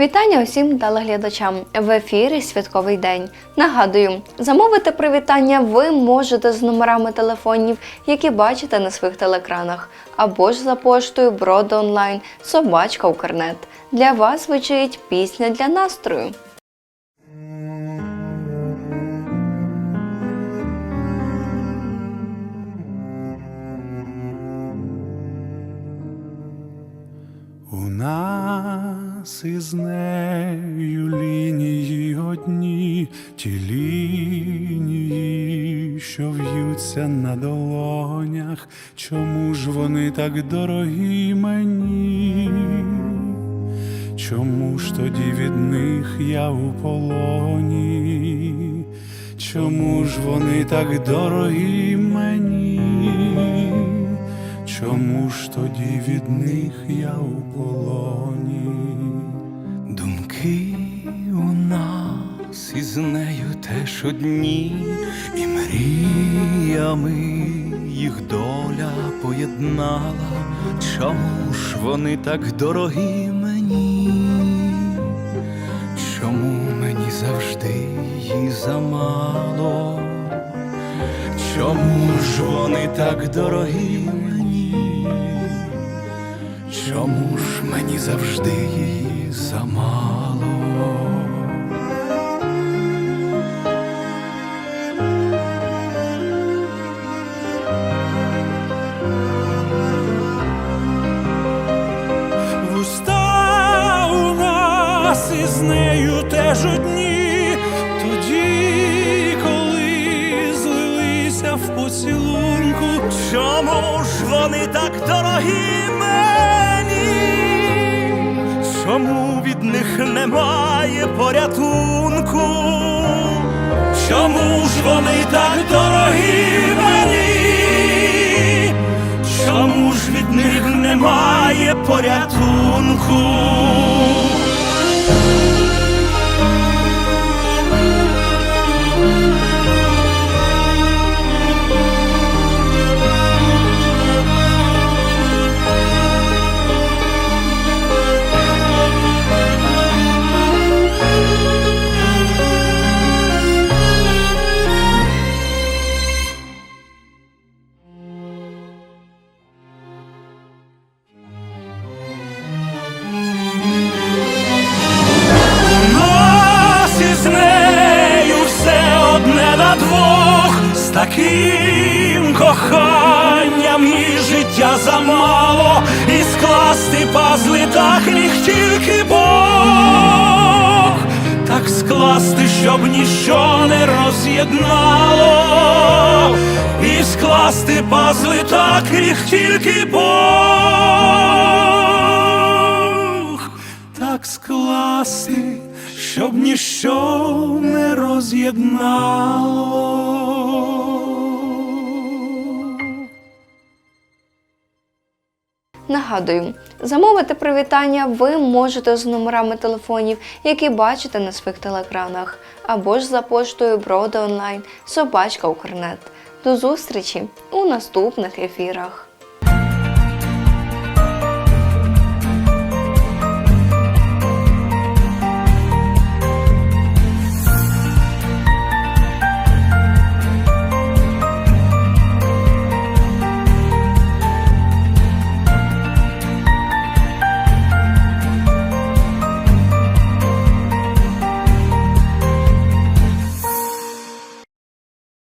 Вітання усім телеглядачам в ефірі Святковий день. Нагадую, замовити привітання ви можете з номерами телефонів, які бачите на своїх телекранах, або ж за поштою Броди онлайн Собачка Укрнет. Для вас звучить пісня для настрою. У нас із нею лінії одні, ті лінії, що в'ються на долонях, чому ж вони так дорогі мені? Чому ж тоді від них я у полоні? Чому ж вони так дорогі мені? Чому ж тоді від них я у полоні? Із нею теж одні, і мріями їх доля поєднала. Чому ж вони так дорогі мені? Чому мені завжди її замало? Чому ж вони так дорогі мені? Чому ж мені завжди її замало? Із нею теж одні, тоді, коли злилися в поцілунку, Чому ж вони так дорогі мені? Чому від них немає порятунку? Чому ж вони так дорогі мені? Чому ж від них немає порятунку? Двох, з таким коханням і життя замало, і скласти пазли так міг тільки Бог, так скласти, щоб ніщо не роз'єднало, і скласти пазли так міг тільки Бог. Так скласти, щоб ніщо не роз'єднало. Нагадую, замовити привітання ви можете з номерами телефонів, які бачите на своїх телекранах, або ж за поштою Броди онлайн Собачка Укрнет. До зустрічі у наступних ефірах.